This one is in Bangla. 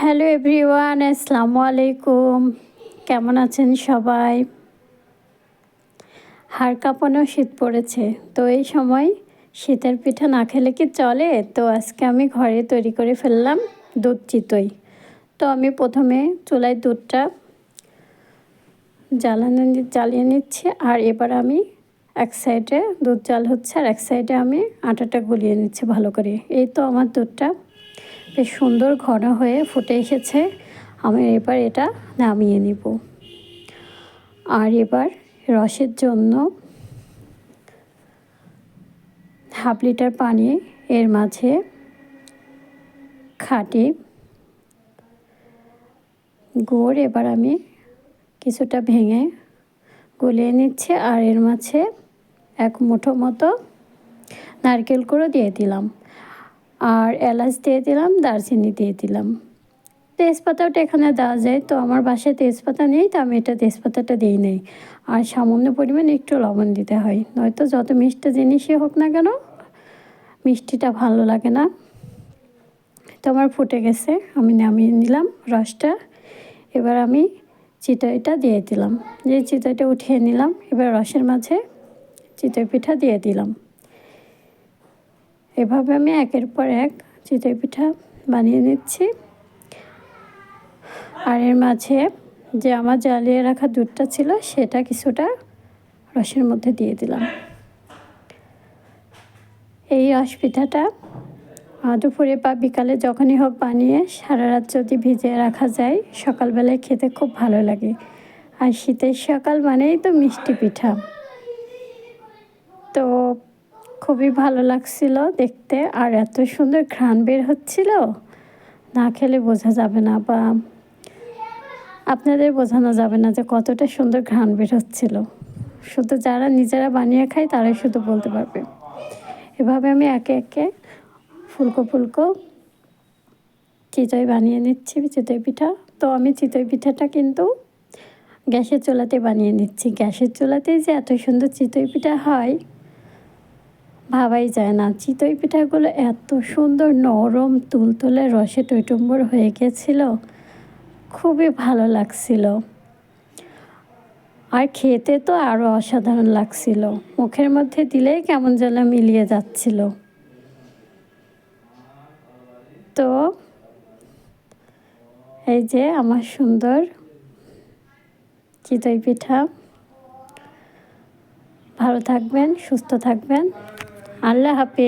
হ্যালো এভরিওয়ান, আসসালামু আলাইকুম। কেমন আছেন সবাই? হাড় কাঁপানো শীত পড়েছে, তো এই সময় শীতের পিঠা না খেলে কি চলে? তো আজকে আমি ঘরে তৈরি করে ফেললাম দুধ চিতই। তো আমি প্রথমে চুলায় দুধটা জ্বালানো জ্বালিয়ে নিচ্ছি, আর এবার আমি এক সাইডে দুধ জাল হচ্ছে, আর এক সাইডে আমি আটাটা গুলিয়ে নিচ্ছি ভালো করে। এই তো আমার দুধটা বেশ সুন্দর ঘন হয়ে ফুটে এসেছে। আমি এবার এটা নামিয়ে নিব। আর এবার রসের জন্য হাফ লিটার পানি এর মাঝে খাটি গুড় এবার আমি কিছুটা ভেঙে গলিয়ে নিচ্ছে আর এর মাঝে এক মুঠো মতো নারকেল করে দিয়ে দিলাম। আর এলাচ দিয়ে দিলাম, দারচিনি দিয়ে দিলাম। তেজপাতাটা এখানে দেওয়া যায়, তো আমার বাসায় তেজপাতা নেই, তো আমি এটা তেজপাতাটা দিই নেই। আর সামান্য পরিমাণে একটু লবণ দিতে হয়, নয়তো যত মিষ্টি জিনিসই হোক না কেন, মিষ্টিটা ভালো লাগে না। তো আমার ফুটে গেছে, আমি নামিয়ে নিলাম রসটা। এবার আমি চিতইটা দিয়ে দিলাম। যে চিতইটা উঠিয়ে নিলাম, এবার রসের মাঝে চিতই পিঠা দিয়ে দিলাম। এভাবে আমি একের পর এক চিতই পিঠা বানিয়ে নিচ্ছি। আর এর মাঝে যে আমার জ্বালিয়ে রাখা দুধটা ছিল, সেটা কিছুটা রসের মধ্যে দিয়ে দিলাম। এই রস পিঠাটা দুপুরে বা বিকালে যখনই হোক বানিয়ে সারা রাত যদি ভিজিয়ে রাখা যায়, সকালবেলায় খেতে খুব ভালো লাগে। আর শীতের সকাল মানেই তো মিষ্টি পিঠা। তো খুবই ভালো লাগছিল দেখতে। আর এত সুন্দর ঘ্রাণ বের হচ্ছিল, না খেলে বোঝা যাবে না বা আপনাদের বোঝানো যাবে না যে কতটা সুন্দর ঘ্রাণ বের হচ্ছিল। শুধু যারা নিজেরা বানিয়ে খায় তারাই শুধু বলতে পারবে। এভাবে আমি একে একে ফুলকো ফুলকো চিতই বানিয়ে নিচ্ছি, চিতই পিঠা। তো আমি চিতই পিঠাটা কিন্তু গ্যাসের চুলাতে বানিয়ে নিচ্ছি। গ্যাসের চুলাতে যে এত সুন্দর চিতই পিঠা হয় ভাবাই যায় না। চিতই পিঠাগুলো এত সুন্দর নরম তুলতুলে রসে টৈটম্বর হয়ে গেছিল, খুবই ভালো লাগছিল। আর খেতে তো আরও অসাধারণ লাগছিল। মুখের মধ্যে দিলেই কেমন যেন মিলিয়ে যাচ্ছিল। তো এই যে আমার সুন্দর চিতই পিঠা। ভালো থাকবেন, সুস্থ থাকবেন। আল্লাহ হাফিজ।